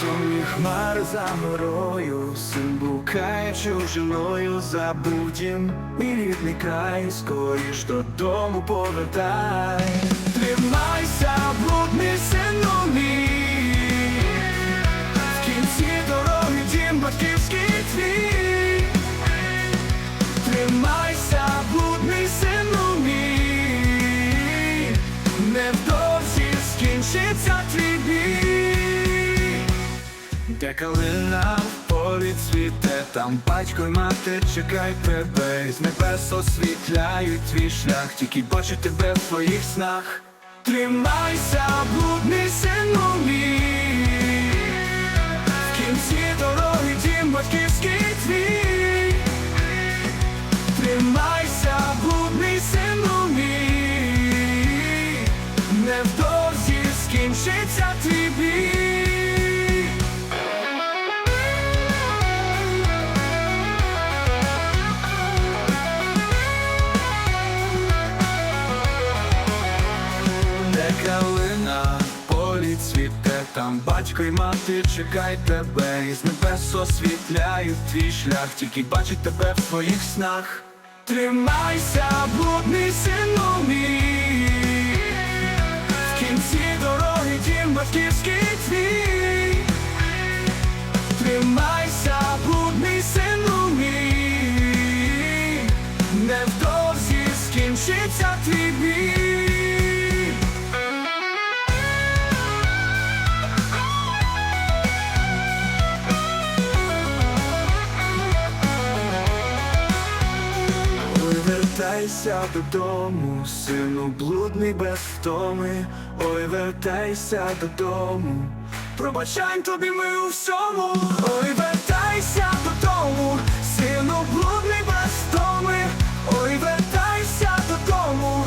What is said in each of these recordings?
сумні хмари за мрою, син блукає чужиною, забув і рідний край, скоріш додому повертай. Тримайся, блудний Де калина в полі цвіте, там батько й мати чекають тебе, з небес освітляють твій шлях, тільки бачу тебе в своїх снах. Тримайся, блудний сину мій, в кінці дороги дім батьківський твій. Тримайся, блудний сину мій, невдовзі скінчиться твій бій. Полі там батько й мати чекають тебе, і з небес освітляють твій шлях, тільки бачить тебе в своїх снах. Тримайся, блудний сину мій, вертайся додому, сину блудний без втоми. Ой, вертайся додому, пробачай тобі ми у всьому. Ой, вертайся додому, сину блудний без втоми. Ой, вертайся додому,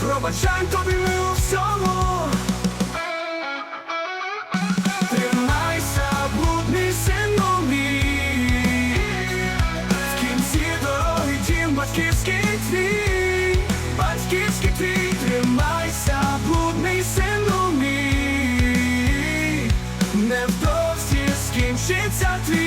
пробачай тобі ми у всьому. батьківський твій, батьківський твій, тримайся, блудний сину мій, невдовзі скінчиться твій.